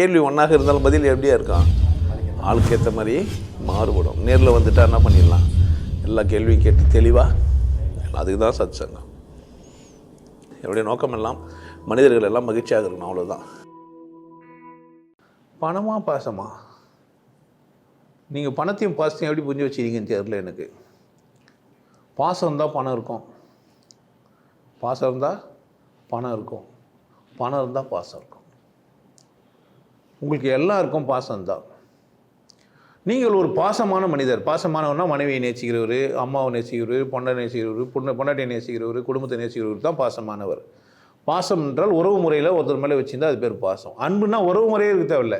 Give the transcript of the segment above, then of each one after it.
கேள்வி ஒன்றாக இருந்தாலும் பதில் எப்படியா இருக்கான் ஆளுக்கு ஏற்ற மாதிரி மாறுபடும். நேரில் வந்துட்டா என்ன பண்ணிடலாம்? எல்லா கேள்வியும் கேட்டு தெளிவாக அதுக்கு தான் சத் சங்கம் என்னுடைய நோக்கம் எல்லாம் மனிதர்கள் எல்லாம் மகிழ்ச்சியாக இருக்கணும் அவ்வளோதான் பணமா பாசமா? நீங்கள் பணத்தையும் பாசத்தையும் எப்படி புரிஞ்சு வச்சிருக்கீங்கன்னு தெரியல எனக்கு. பாசம் இருந்தால் பணம் இருக்கும். பாசம் இருந்தால் பணம் இருக்கும். பணம் இருந்தால் பாசம் இருக்கும். உங்களுக்கு எல்லாருக்கும் பாசம்தான். நீங்கள் ஒரு பாசமான மனிதர். பாசமானவர்னா மனைவியை நேசிக்கிறவர் அம்மாவை நேசிக்கிறவர் பொண்ணை நேசிக்கிறவர் பொண்ணை பொண்டாட்டியை நேசிக்கிறவர் குடும்பத்தை நேசிக்கிறவர் தான் பாசமானவர். பாசம் என்றால் உறவு முறையில் ஒருத்தர் மேலே வச்சுருந்தா அது பேர் பாசம். அன்புனா உறவு முறையே இருக்க தேவையில்ல.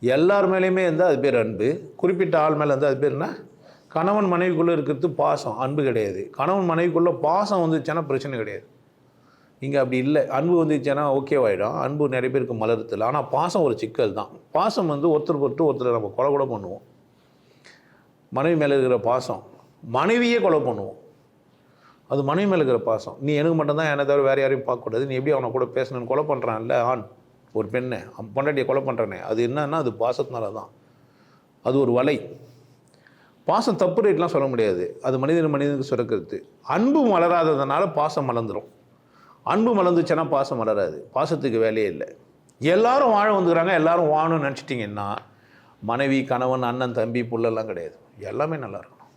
எல்லார் மேலேயுமே இருந்தால் அது பேர் அன்பு. குறிப்பிட்ட ஆள் மேலே இருந்தால் அது பேர் என்ன கணவன் மனைவிக்குள்ளே இருக்கிறது பாசம் அன்பு கிடையாது. கணவன் மனைவிக்குள்ளே பாசம் வந்துச்சுன்னா பிரச்சனை கிடையாது. இங்கே அப்படி இல்லை. அன்பு வந்துச்சுன்னா ஓகேவாயிடும் அன்பு நிறைய பேருக்கு மலர்த்தில் ஆனால் பாசம் ஒரு சிக்கல் தான். பாசம் வந்து ஒருத்தர் பொறுத்து ஒருத்தரை நம்ம கொலை கூட பண்ணுவோம். மனைவி மேலே இருக்கிற பாசம் மனைவியே கொலை பண்ணுவோம். அது மனைவி மேலே இருக்கிற பாசம். நீ எனக்கு மட்டும்தான் என்னை தவிர வேறு யாரையும் பார்க்கக்கூடாது நீ எப்படி அவனை கூட பேசணும்னு கொலை பண்ணுறான்ல ஆண் ஒரு பெண்ணை பொண்டாட்டியை கொலை பண்ணுறானே அது என்னன்னா அது பாசத்தினால தான். அது ஒரு வலை. பாசம் தப்பு ரேட்லாம் சொல்ல முடியாது. அது மனிதன் மனிதனுக்கு சுரக்கிறது. அன்பு மலராததுனால பாசம் மலர்ந்துடும் அன்பு மலர்ந்துச்சுன்னா பாசம் மலராது. பாசத்துக்கு வேலையே இல்லை. எல்லாரும் வாழ வந்துக்கிறாங்க. எல்லாரும் வாழணும்னு நினச்சிட்டிங்கன்னா மனைவி கணவன் அண்ணன் தம்பி புள்ளெல்லாம் கிடையாது. எல்லாமே நல்லா இருக்கணும்.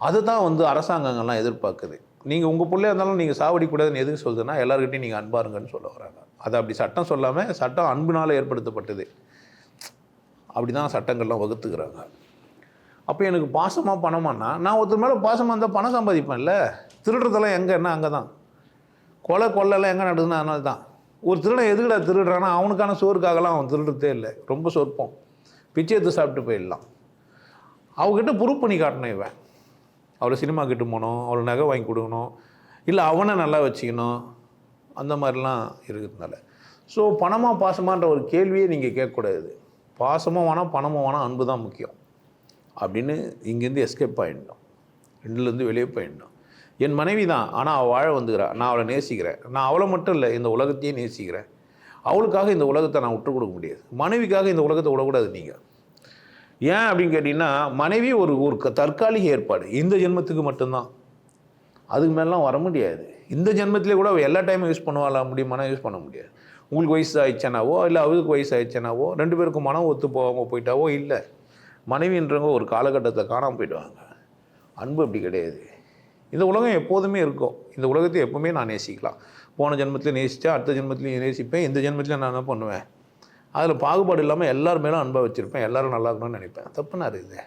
அதுதான் வந்து அரசாங்கங்கள்லாம் எதிர்பார்க்குது. நீங்கள் உங்கள் பிள்ளையாக இருந்தாலும் நீங்கள் சாவடிக்கூடாதுன்னு எதுக்கு சொல்லுதுன்னா எல்லாருக்கிட்டையும் நீங்கள் அன்பாருங்கன்னு சொல்ல வராங்க. அது அப்படி சட்டம் சொல்லாமல் சட்டம் அன்பினால் ஏற்படுத்தப்பட்டது. அப்படி தான் சட்டங்கள்லாம் வகுத்துக்கிறாங்க. அப்போ எனக்கு பாசமாக பணமானா நான் ஒருத்தர் மேலே பாசமாக இருந்தால் பணம் சம்பாதிப்பேன்ல. திருடுறதெல்லாம் எங்கன்னா அங்கே தான் கொலை கொள்ளைலாம் எங்கே நடக்குதுன்னா அதனால தான் ஒரு திருடன் எதுக்குடா திருடுறான்னா அவனுக்கான சோறுக்காகலாம் அவன் திருடுறதே இல்லை. ரொம்ப சொற்பம். பிச்சை எடுத்து சாப்பிட்டு போயிடலாம். அவகிட்ட ப்ரூவ் பண்ணி காட்டணும் இவன். அவளை சினிமா கிட்ட போகணும் அவளை நகை வாங்கி கொடுக்கணும் இல்லை அவனை நல்லா வச்சுக்கணும். அந்த மாதிரிலாம் இருக்கிறதுனால ஸோ பணமாக பாசமான்ற ஒரு கேள்வியே நீங்கள் கேட்கக்கூடாது. பாசமாக வேணால் பணமாக வேணால் அன்பு தான் முக்கியம். அப்படின்னு இங்கேருந்து எஸ்கேப் ஆகிடணும் ரெண்டுலேருந்து வெளியே போயிடணும். என் மனைவி தான் ஆனால் அவள் வாழ வந்துக்கிறாள் நான் அவளை நேசிக்கிறேன். நான் அவளை மட்டும் இல்லை இந்த உலகத்தையே நேசிக்கிறேன். அவளுக்காக இந்த உலகத்தை நான் விட்டு கொடுக்க முடியாது. மனைவிக்காக இந்த உலகத்தை விடக்கூடாது நீங்கள் ஏன் அப்படின்னு கேட்டிங்கன்னா மனைவி ஒரு ஒரு க- தற்காலிக ஏற்பாடு. இந்த ஜென்மத்துக்கு மட்டும்தான். அதுக்கு மேலாம் வர முடியாது. இந்த ஜென்மத்திலே கூட அவள் எல்லா டைமும் யூஸ் பண்ணுவாளா முடியுமானா யூஸ் பண்ண முடியாது. உங்களுக்கு வயசு ஆயிடுச்சானாவோ இல்லை அவருக்கு வயசு ஆயிடுச்சானாவோ ரெண்டு பேருக்கும் மனம் ஒத்து போகாமல் போயிட்டாவோ இல்லை. மனைவின்றவங்க ஒரு காலகட்டத்தில் காணாமல் போயிடுவாங்க. அன்பு அப்படி கிடையாது. இந்த உலகம் எப்போதுமே இருக்கும். இந்த உலகத்தை எப்போவுமே நான் நேசிக்கலாம். போன ஜென்மத்தில் நேசித்தா அடுத்த ஜென்மத்திலையும் நேசிப்பேன். இந்த ஜென்மத்திலையும் நான் என்ன பண்ணுவேன்? அதில் பாகுபாடு இல்லாமல் எல்லார் மேலும் அன்பை வச்சுருப்பேன். எல்லாரும் நல்லா இருக்கணும்னு நினைப்பேன். தப்புனா இருக்குது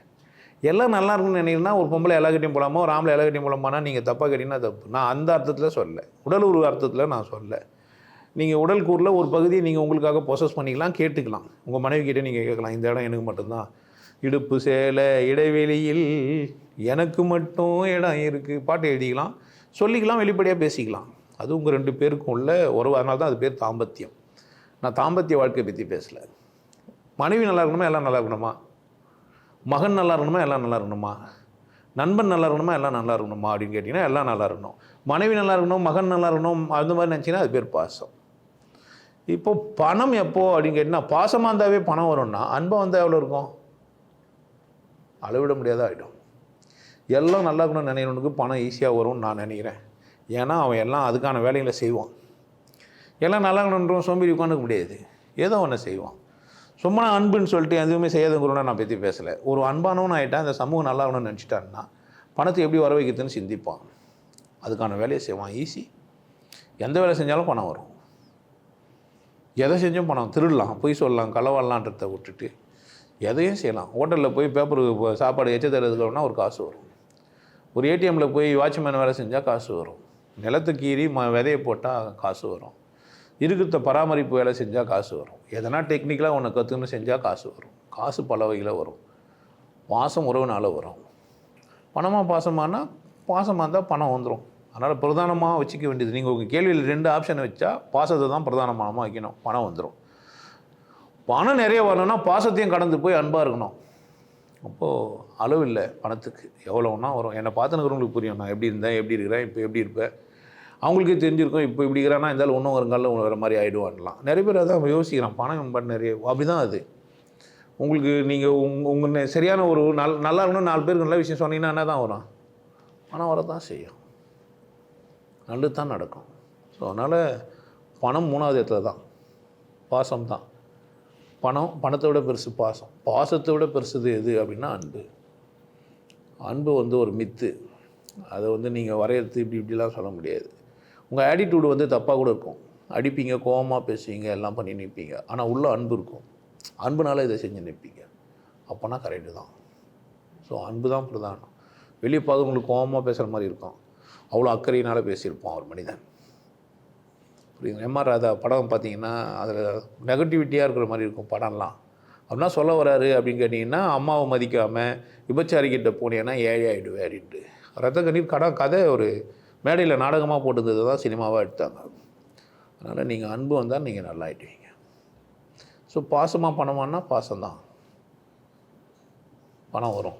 எல்லாம் நல்லா இருக்கணும்னு நினைக்கிறீங்கன்னா ஒரு பொம்பளை எல்லாக்கிட்டையும் போகலாமோ ஒரு ஆம்பளை எல்லாக்கிட்டையும் போகலாமானா நீங்கள் தப்பாக கேட்டிங்கன்னா தப்பு. நான் அந்த அர்த்தத்தில் சொல்லலை உடல் உருவ அர்த்தத்தில் நான் சொல்லலை நீங்கள் உடல் கூறில் ஒரு பகுதியை நீங்கள் உங்களுக்காக ப்ரொசஸ் பண்ணிக்கலாம் கேட்டுக்கலாம். உங்கள் மனைவி கிட்டே நீங்கள் கேட்கலாம் இந்த இடம் எனக்கு மட்டும்தான். இடுப்பு சேலை இடைவெளியில் எனக்கு மட்டும் இடம் இருக்குது பாட்டு எழுதிக்கலாம் சொல்லிக்கலாம் வெளிப்படையாக பேசிக்கலாம். அது உங்கள் ரெண்டு பேருக்கும் உள்ள உறவு. அதனால தான் அது பேர் தாம்பத்தியம். நான் தாம்பத்திய வாழ்க்கையை பற்றி பேசலை. மனைவி நல்லா இருக்கணுமா எல்லாம் நல்லா இருக்கணுமா? மகன் நல்லா இருக்கணுமா எல்லாம் நல்லா இருக்கணுமா? நண்பன் நல்லா இருக்கணுமா எல்லாம் நல்லா இருக்கணுமா? அப்படின்னு கேட்டிங்கன்னா எல்லாம் நல்லா இருக்கணும். மனைவி நல்லா இருக்கணும் மகன் நல்லா இருக்கணும் அந்த மாதிரி நினச்சிங்கன்னா அது பேர் பாசம். இப்போ பணம் எப்போது அப்படின்னு கேட்டிங்கன்னா பாசமாக இருந்தாவே பணம் வரும்னா அன்பை வந்தால் எவ்வளோ இருக்கும்? அளவிட முடியாத ஆகிடும் எல்லாம் நல்லா இருக்கணும்னு நினைக்கிறவனுக்கு பணம் ஈஸியாக வரும்னு நான் நினைக்கிறேன். ஏன்னா அவன் எல்லாம் அதுக்கான வேலைகளை செய்வான். எல்லாம் நல்லா இருக்கணுன்றவன் சோம்பேறி உட்காந்துக்க முடியாது. ஏதோ ஒன்று செய்வான். சும்மா நான் அன்புன்னு சொல்லிட்டு எதுவுமே செய்யாதவங்களோட நான் பற்றி பேசலை. ஒரு அன்பானவன் ஆகிட்டா இந்த சமூகம் நல்லா இருக்கணும்னு நினச்சிட்டான்னா பணத்தை எப்படி வர வைக்கிறதுன்னு சிந்திப்பான். அதுக்கான வேலையை செய்வான். ஈஸி எந்த வேலை செஞ்சாலும் பணம் வரும். எதை செஞ்சும் பணம். திருடலாம். பொய் சொல்லலாம். களவாடலான்றதை விட்டுட்டு எதையும் செய்யலாம். ஹோட்டலில் போய் பேப்பர் சாப்பாடு எச்ச தரதுக்குனா ஒரு காசு வரும். ஒரு ஏடிஎம்மில் போய் வாட்ச்மேன் வேலை செஞ்சால் காசு வரும். நிலத்தை கீறி ம விதையை போட்டால் காசு வரும். இருக்கிறத பராமரிப்பு வேலை செஞ்சால் காசு வரும். எதனா டெக்னிக்கலாக ஒன்று கற்றுக்கணும் செஞ்சால் காசு வரும். காசு பல வகையில் வரும். பாசம் உறவுனால வரும். பணமாக பாசமானா பாசமாக இருந்தால் பணம் வந்துடும் அதனால் பிரதானமாக வச்சுக்க வேண்டியது. நீங்கள் உங்கள் கேள்வியில் ரெண்டு ஆப்ஷன் வச்சா பாசத்தை தான் பிரதானமாக வைக்கணும். பணம் வந்துடும் பணம் நிறைய வரணும்னா பாசத்தையும் கடந்து போய் அன்பாக இருக்கணும். அப்போது அளவு இல்லை பணத்துக்கு. எவ்வளோன்னா வரும். என்னை பார்த்துனுக்கிறவங்களுக்கு புரியும். நான் எப்படி இருந்தேன் எப்படி இருக்கிறேன் இப்போ எப்படி இருப்பேன் அவங்களுக்கே தெரிஞ்சிருக்கும். இப்போ இப்படி இருக்கிறான்னா இருந்தாலும் இன்னும் ஒரு வேறு மாதிரி ஆகிடுவான்லாம் நிறைய பேர் அதான் யோசிக்கிறான். பணம் பண்ண நிறைய. அப்படி தான் அது. உங்களுக்கு நீங்கள் உங் உங்கள் சரியான ஒரு நல் நல்லா இருக்கணும் நாலு பேருக்கு நல்ல விஷயம் சொன்னீங்கன்னா என்ன தான் வரும்? பணம் வரதான் செய்யும். நல்லது தான் நடக்கும். ஸோ அதனால் பணம் மூணாவது இடத்துல தான் பாசம் தான் பணம் பணத்தை விட பெருசு பாசம். பாசத்தை விட பெருசுது எது அப்படின்னா அன்பு. அன்பு வந்து ஒரு மித்து. அதை வந்து நீங்கள் வரையறது இப்படி இப்படிலாம் சொல்ல முடியாது. உங்கள் ஆட்டிடியூடு வந்து தப்பாக கூட இருக்கும். அடிப்பீங்க கோவமாக பேசுவீங்க எல்லாம் பண்ணி நிற்பீங்க ஆனால் உள்ள அன்பு இருக்கும். அன்புனால இதை செஞ்சு நிற்பீங்க அப்போனா கரெக்டு தான். ஸோ அன்பு தான் பிரதானம். வெளியே பார்த்து உங்களுக்கு கோவமாக பேசுகிற மாதிரி இருக்கும். அவ்வளோ அக்கறையினால் பேசியிருப்போம் ஒரு மனிதன். புரியுது எம்ஆர் ராதா படம் பார்த்தீங்கன்னா அதில் நெகட்டிவிட்டியாக இருக்கிற மாதிரி இருக்கும் படம்லாம். அப்படின்னா சொல்ல வராரு அப்படின்னு கேட்டிங்கன்னா அம்மாவை மதிக்காமல் விபச்சாரிக்கிட்ட போனேன்னா ஏழை ஆகிடுவே அப்படின்ட்டு. ரத்த கண்ணீர் கட கதை ஒரு மேடையில் நாடகமாக போட்டுருந்தது தான் சினிமாவாக எடுத்தாங்க. அதனால் நீங்கள் அன்பு வந்தால் நீங்கள் நல்லா ஆயிடுவீங்க. ஸோ பாசமாக பணமானா பாசம்தான். பணம் வரும்.